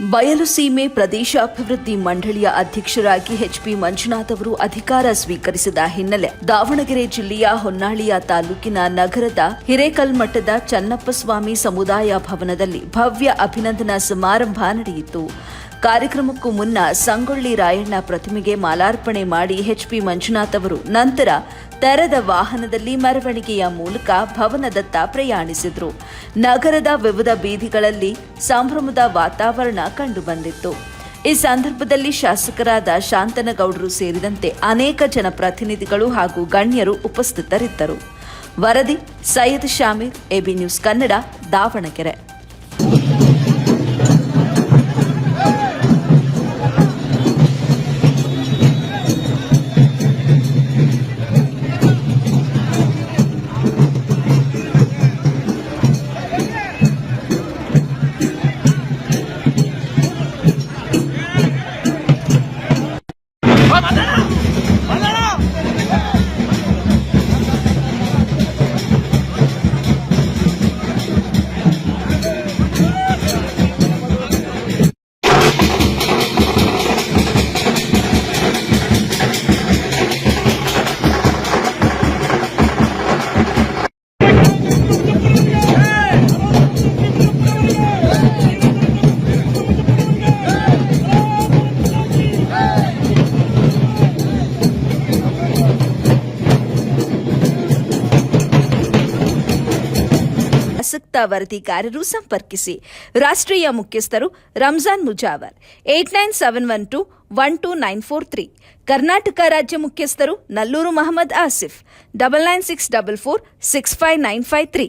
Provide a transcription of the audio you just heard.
ಬಯಲು ಸೀಮೆ ಪ್ರದೇಶಾಭಿವೃದ್ಧಿ ಮಂಡಳಿಯ ಅಧ್ಯಕ್ಷರಾಗಿ ಎಚ್ಪಿ ಮಂಜುನಾಥ್ ಅವರು ಅಧಿಕಾರ ಸ್ವೀಕರಿಸಿದ ಹಿನ್ನೆಲೆ ದಾವಣಗೆರೆ ಜಿಲ್ಲೆಯ ಹೊನ್ನಾಳಿಯ ತಾಲೂಕಿನ ನಗರದ ಹಿರೇಕಲ್ಮಠದ ಚನ್ನಪ್ಪಸ್ವಾಮಿ ಸಮುದಾಯ ಭವನದಲ್ಲಿ ಭವ್ಯ ಅಭಿನಂದನಾ ಸಮಾರಂಭ ನಡೆಯಿತು. ಕಾರ್ಯಕ್ರಮಕ್ಕೂ ಮುನ್ನ ಸಂಗೊಳ್ಳಿ ರಾಯಣ್ಣ ಪ್ರತಿಮೆಗೆ ಮಾಲಾರ್ಪಣೆ ಮಾಡಿ ಎಚ್ಪಿ ಮಂಜುನಾಥ್ ಅವರು ನಂತರ ತೆರೆದ ವಾಹನದಲ್ಲಿ ಮೆರವಣಿಗೆಯ ಮೂಲಕ ಭವನದತ್ತ ಪ್ರಯಾಣಿಸಿದರು. ನಗರದ ವಿವಿಧ ಬೀದಿಗಳಲ್ಲಿ ಸಂಭ್ರಮದ ವಾತಾವರಣ ಕಂಡುಬಂದಿತ್ತು. ಈ ಸಂದರ್ಭದಲ್ಲಿ ಶಾಸಕರಾದ ಶಾಂತನಗೌಡರು ಸೇರಿದಂತೆ ಅನೇಕ ಜನಪ್ರತಿನಿಧಿಗಳು ಹಾಗೂ ಗಣ್ಯರು ಉಪಸ್ಥಿತರಿದ್ದರು. ವರದಿ ಸೈಯದ್ ಶಾಮೀರ್ ಎಬಿ ನ್ಯೂಸ್ ಕನ್ನಡ, ದಾವಣಗೆರೆ. ಆಸಕ್ತ ವರದಿಗಾರರು ಸಂಪರ್ಕಿಸಿ. ರಾಷ್ಟ್ರೀಯ ಮುಖ್ಯಸ್ಥರು Ramzan Mujawar, eight nine seven one two one two nine four three. Karnataka ರಾಜ್ಯ ಮುಖ್ಯಸ್ಥರು Nallur Mohammad Asif, double nine six double four six five nine five three.